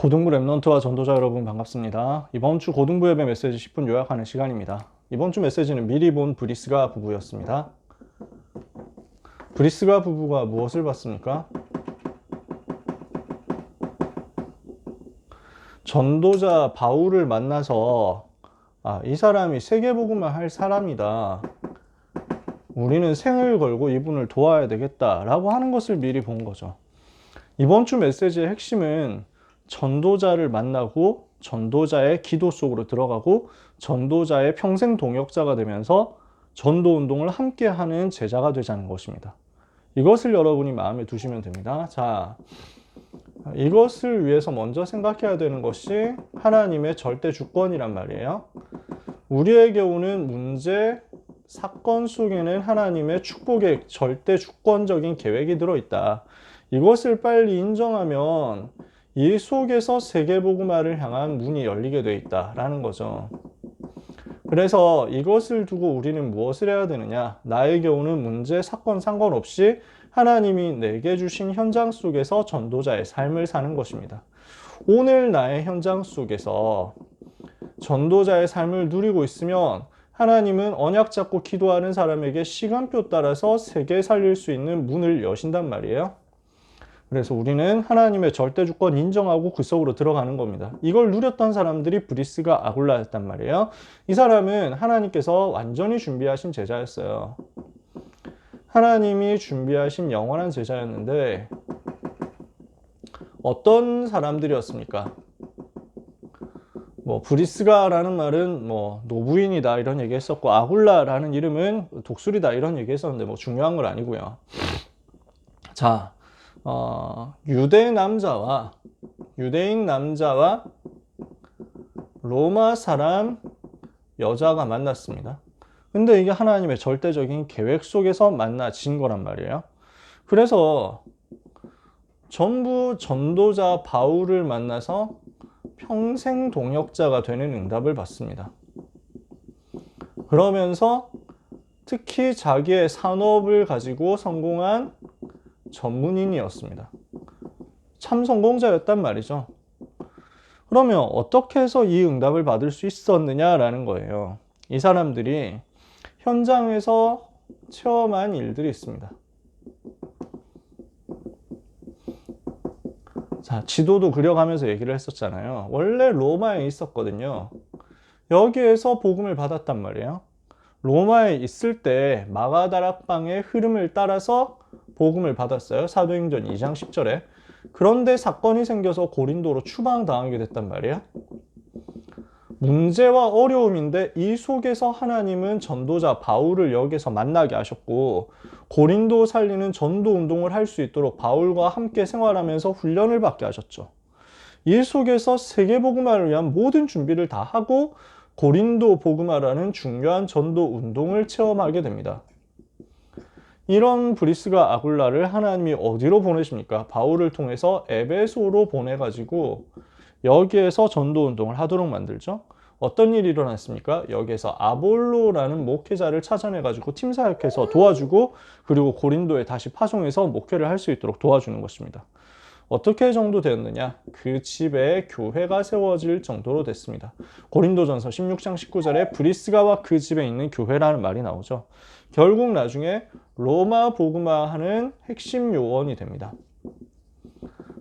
고등부 랩넌트와 전도자 여러분 반갑습니다. 이번 주 고등부 예배 메시지 10분 요약하는 시간입니다. 이번 주 메시지는 미리 본 브리스가 부부였습니다. 브리스가 부부가 무엇을 봤습니까? 전도자 바울을 만나서 아, 이 사람이 세계복음을 할 사람이다. 우리는 생을 걸고 이분을 도와야 되겠다라고 하는 것을 미리 본 거죠. 이번 주 메시지의 핵심은 전도자를 만나고 전도자의 기도 속으로 들어가고 전도자의 평생 동역자가 되면서 전도 운동을 함께 하는 제자가 되자는 것입니다. 이것을 여러분이 마음에 두시면 됩니다. 자, 이것을 위해서 먼저 생각해야 되는 것이 하나님의 절대 주권이란 말이에요. 우리에게 오는 문제, 사건 속에는 하나님의 축복의 절대 주권적인 계획이 들어있다. 이것을 빨리 인정하면 이 속에서 세계복음화를 향한 문이 열리게 돼 있다라는 거죠. 그래서 이것을 두고 우리는 무엇을 해야 되느냐? 나에게 오는 문제, 사건 상관없이 하나님이 내게 주신 현장 속에서 전도자의 삶을 사는 것입니다. 오늘 나의 현장 속에서 전도자의 삶을 누리고 있으면 하나님은 언약 잡고 기도하는 사람에게 시간표 따라서 세계 살릴 수 있는 문을 여신단 말이에요. 그래서 우리는 하나님의 절대 주권 인정하고 그 속으로 들어가는 겁니다. 이걸 누렸던 사람들이 브리스가 아굴라였단 말이에요. 이 사람은 하나님께서 완전히 준비하신 제자였어요. 하나님이 준비하신 영원한 제자였는데 어떤 사람들이었습니까? 뭐 브리스가라는 말은 뭐 노부인이다 이런 얘기 했었고 아굴라라는 이름은 독수리다 이런 얘기 했었는데 뭐 중요한 건 아니고요. 자, 어, 유대 남자와 유대인 남자와 로마 사람 여자가 만났습니다. 근데 이게 하나님의 절대적인 계획 속에서 만나진 거란 말이에요. 그래서 전부 전도자 바울을 만나서 평생 동역자가 되는 응답을 받습니다. 그러면서 특히 자기의 산업을 가지고 성공한 전문인이었습니다. 참 성공자였단 말이죠. 그러면 어떻게 해서 이 응답을 받을 수 있었느냐라는 거예요. 이 사람들이 현장에서 체험한 일들이 있습니다. 자, 지도도 그려가면서 얘기를 했었잖아요. 원래 로마에 있었거든요. 여기에서 복음을 받았단 말이에요. 로마에 있을 때 마가다락방의 흐름을 따라서 복음을 받았어요. 사도행전 2장 10절에. 그런데 사건이 생겨서 고린도로 추방당하게 됐단 말이에요. 문제와 어려움인데 이 속에서 하나님은 전도자 바울을 여기서 만나게 하셨고 고린도 살리는 전도 운동을 할 수 있도록 바울과 함께 생활하면서 훈련을 받게 하셨죠. 이 속에서 세계 복음화를 위한 모든 준비를 다 하고 고린도 복음화라는 중요한 전도 운동을 체험하게 됩니다. 이런 브리스가 아굴라를 하나님이 어디로 보내십니까? 바울을 통해서 에베소로 보내가지고 여기에서 전도 운동을 하도록 만들죠. 어떤 일이 일어났습니까? 여기에서 아볼로라는 목회자를 찾아내가지고 팀 사역해서 도와주고 그리고 고린도에 다시 파송해서 목회를 할 수 있도록 도와주는 것입니다. 어떻게 정도 되었느냐? 그 집에 교회가 세워질 정도로 됐습니다. 고린도전서 16장 19절에 브리스가와 그 집에 있는 교회라는 말이 나오죠. 결국 나중에 로마 복음화하는 핵심 요원이 됩니다.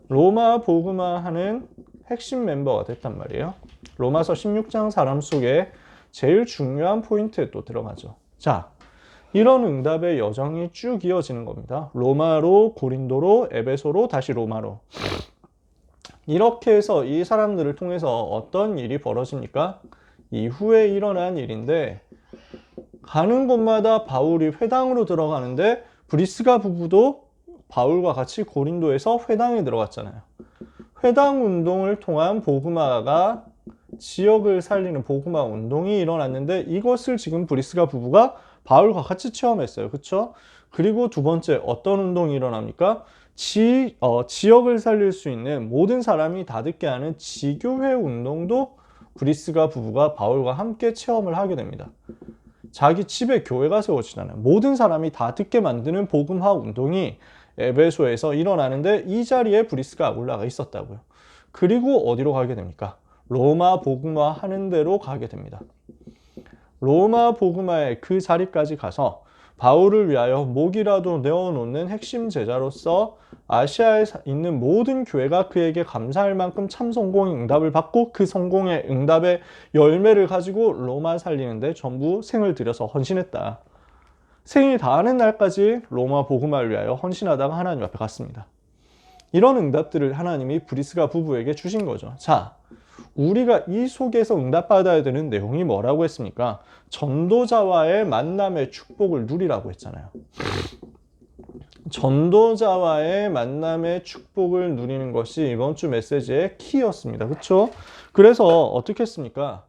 로마 복음화하는 핵심 멤버가 됐단 말이에요. 로마서 16장 사람 속에 제일 중요한 포인트에 또 들어가죠. 자, 이런 응답의 여정이 쭉 이어지는 겁니다. 로마로, 고린도로, 에베소로, 다시 로마로. 이렇게 해서 이 사람들을 통해서 어떤 일이 벌어집니까? 이후에 일어난 일인데, 가는 곳마다 바울이 회당으로 들어가는데, 브리스가 부부도 바울과 같이 고린도에서 회당에 들어갔잖아요. 회당 운동을 통한 복음화가 지역을 살리는 복음화 운동이 일어났는데 이것을 지금 브리스가 부부가 바울과 같이 체험했어요. 그렇죠? 그리고 두 번째 어떤 운동이 일어납니까? 지, 어, 지역을 살릴 수 있는 모든 사람이 다 듣게 하는 지교회 운동도 브리스가 부부가 바울과 함께 체험을 하게 됩니다. 자기 집에 교회가 세워지잖아요. 모든 사람이 다 듣게 만드는 복음화 운동이 에베소에서 일어나는데 이 자리에 브리스가 올라가 있었다고요. 그리고 어디로 가게 됩니까? 로마 복음화 하는 대로 가게 됩니다. 로마 복음화의 그 자리까지 가서 바울을 위하여 목이라도 내어놓는 핵심 제자로서 아시아에 있는 모든 교회가 그에게 감사할 만큼 참 성공의 응답을 받고 그 성공의 응답의 열매를 가지고 로마 살리는데 전부 생을 들여서 헌신했다. 생이 다하는 날까지 로마 복음화를 위하여 헌신하다가 하나님 앞에 갔습니다. 이런 응답들을 하나님이 브리스가 부부에게 주신 거죠. 자, 우리가 이 속에서 응답받아야 되는 내용이 뭐라고 했습니까? 전도자와의 만남의 축복을 누리라고 했잖아요. 전도자와의 만남의 축복을 누리는 것이 이번 주 메시지의 키였습니다. 그렇죠? 그래서 어떻게 했습니까?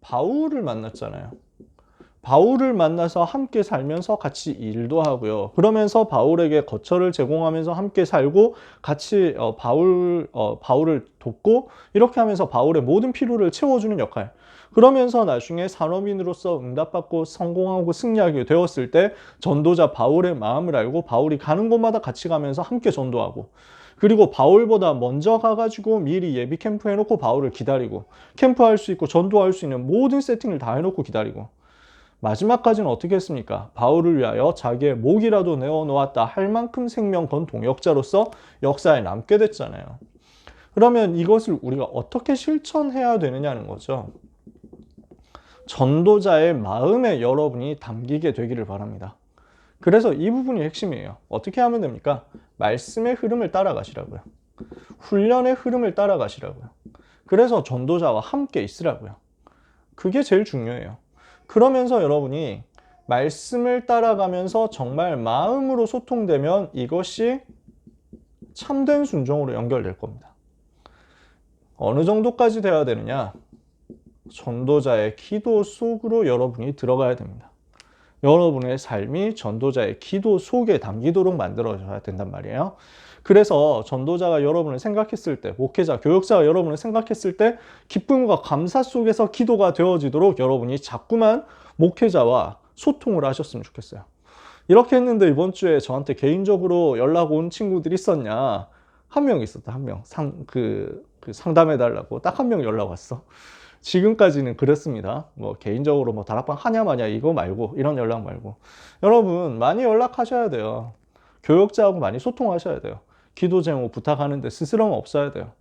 바울을 만났잖아요. 바울을 만나서 함께 살면서 같이 일도 하고요. 그러면서 바울에게 거처를 제공하면서 함께 살고 같이 어, 바울 어, 바울을 돕고 이렇게 하면서 바울의 모든 필요를 채워주는 역할. 그러면서 나중에 산업인으로서 응답받고 성공하고 승리하게 되었을 때 전도자 바울의 마음을 알고 바울이 가는 곳마다 같이 가면서 함께 전도하고 그리고 바울보다 먼저 가가지고 미리 예비 캠프 해놓고 바울을 기다리고 캠프할 수 있고 전도할 수 있는 모든 세팅을 다 해놓고 기다리고 마지막까지는 어떻게 했습니까? 바울을 위하여 자기의 목이라도 내어놓았다 할 만큼 생명 건 동역자로서 역사에 남게 됐잖아요. 그러면 이것을 우리가 어떻게 실천해야 되느냐는 거죠. 전도자의 마음에 여러분이 담기게 되기를 바랍니다. 그래서 이 부분이 핵심이에요. 어떻게 하면 됩니까? 말씀의 흐름을 따라가시라고요. 훈련의 흐름을 따라가시라고요. 그래서 전도자와 함께 있으라고요. 그게 제일 중요해요. 그러면서 여러분이 말씀을 따라가면서 정말 마음으로 소통되면 이것이 참된 순종으로 연결될 겁니다. 어느 정도까지 되어야 되느냐? 전도자의 기도 속으로 여러분이 들어가야 됩니다. 여러분의 삶이 전도자의 기도 속에 담기도록 만들어져야 된단 말이에요. 그래서 전도자가 여러분을 생각했을 때, 목회자, 교역자가 여러분을 생각했을 때, 기쁨과 감사 속에서 기도가 되어지도록 여러분이 자꾸만 목회자와 소통을 하셨으면 좋겠어요. 이렇게 했는데 이번 주에 저한테 개인적으로 연락 온 친구들이 있었냐? 한 명 있었다, 한 명. 상, 그, 그 상담해달라고 딱 한 명 연락 왔어. 지금까지는 그랬습니다. 뭐 개인적으로 뭐 다락방 하냐 마냐 이거 말고 이런 연락 말고 여러분 많이 연락하셔야 돼요. 교역자하고 많이 소통하셔야 돼요. 기도 제목 부탁하는데 스스럼 없어야 돼요.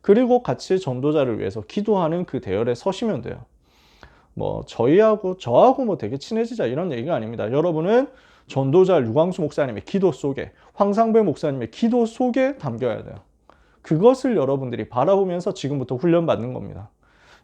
그리고 같이 전도자를 위해서 기도하는 그 대열에 서시면 돼요. 뭐 저희하고 저하고 뭐 되게 친해지자 이런 얘기가 아닙니다. 여러분은 전도자 류광수 목사님의 기도 속에 황상배 목사님의 기도 속에 담겨야 돼요. 그것을 여러분들이 바라보면서 지금부터 훈련 받는 겁니다.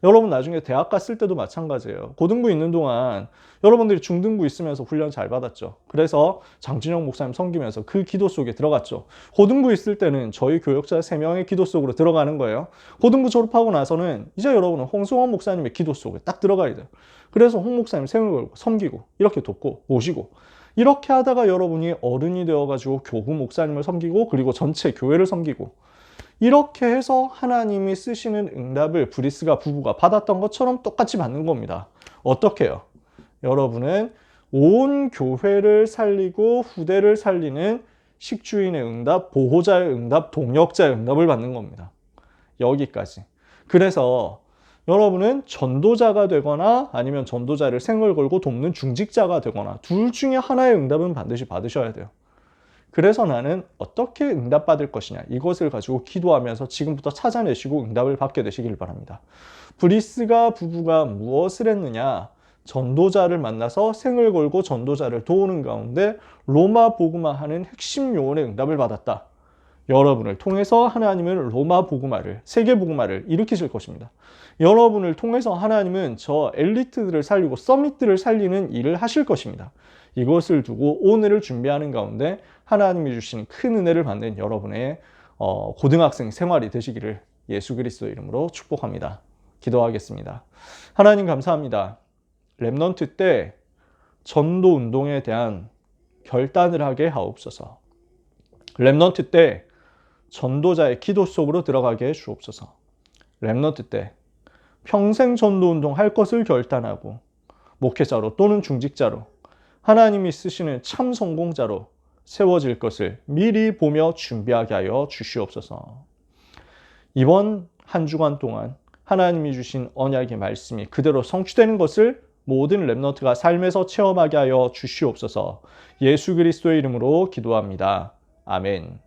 여러분 나중에 대학 갔을 때도 마찬가지예요. 고등부 있는 동안 여러분들이 중등부 있으면서 훈련 잘 받았죠. 그래서 장진영 목사님 섬기면서 그 기도 속에 들어갔죠. 고등부 있을 때는 저희 교역자 3명의 기도 속으로 들어가는 거예요. 고등부 졸업하고 나서는 이제 여러분은 홍승원 목사님의 기도 속에 딱 들어가야 돼요. 그래서 홍 목사님 생을 걸고 섬기고 이렇게 돕고 모시고 이렇게 하다가 여러분이 어른이 되어가지고 교구 목사님을 섬기고 그리고 전체 교회를 섬기고 이렇게 해서 하나님이 쓰시는 응답을 브리스가 부부가 받았던 것처럼 똑같이 받는 겁니다. 어떻게 해요? 여러분은 온 교회를 살리고 후대를 살리는 식주인의 응답, 보호자의 응답, 동역자의 응답을 받는 겁니다. 여기까지. 그래서 여러분은 전도자가 되거나 아니면 전도자를 생을 걸고 돕는 중직자가 되거나 둘 중에 하나의 응답은 반드시 받으셔야 돼요. 그래서 나는 어떻게 응답받을 것이냐 이것을 가지고 기도하면서 지금부터 찾아내시고 응답을 받게 되시길 바랍니다. 브리스가 부부가 무엇을 했느냐 전도자를 만나서 생을 걸고 전도자를 도우는 가운데 로마 복음화하는 핵심 요원의 응답을 받았다. 여러분을 통해서 하나님은 로마 복음화를 세계 복음화를 일으키실 것입니다. 여러분을 통해서 하나님은 저 엘리트들을 살리고 서밋들을 살리는 일을 하실 것입니다. 이것을 두고 오늘을 준비하는 가운데 하나님이 주신 큰 은혜를 받는 여러분의 어, 고등학생 생활이 되시기를 예수 그리스도 이름으로 축복합니다. 기도하겠습니다. 하나님 감사합니다. 랩넌트 때 전도 운동에 대한 결단을 하게 하옵소서. 랩넌트 때 전도자의 기도 속으로 들어가게 해 주옵소서. 랩넌트 때 평생 전도 운동 할 것을 결단하고 목회자로 또는 중직자로 하나님이 쓰시는 참 성공자로 세워질 것을 미리 보며 준비하게 하여 주시옵소서. 이번 한 주간 동안 하나님이 주신 언약의 말씀이 그대로 성취되는 것을 모든 랩너트가 삶에서 체험하게 하여 주시옵소서 예수 그리스도의 이름으로 기도합니다. 아멘.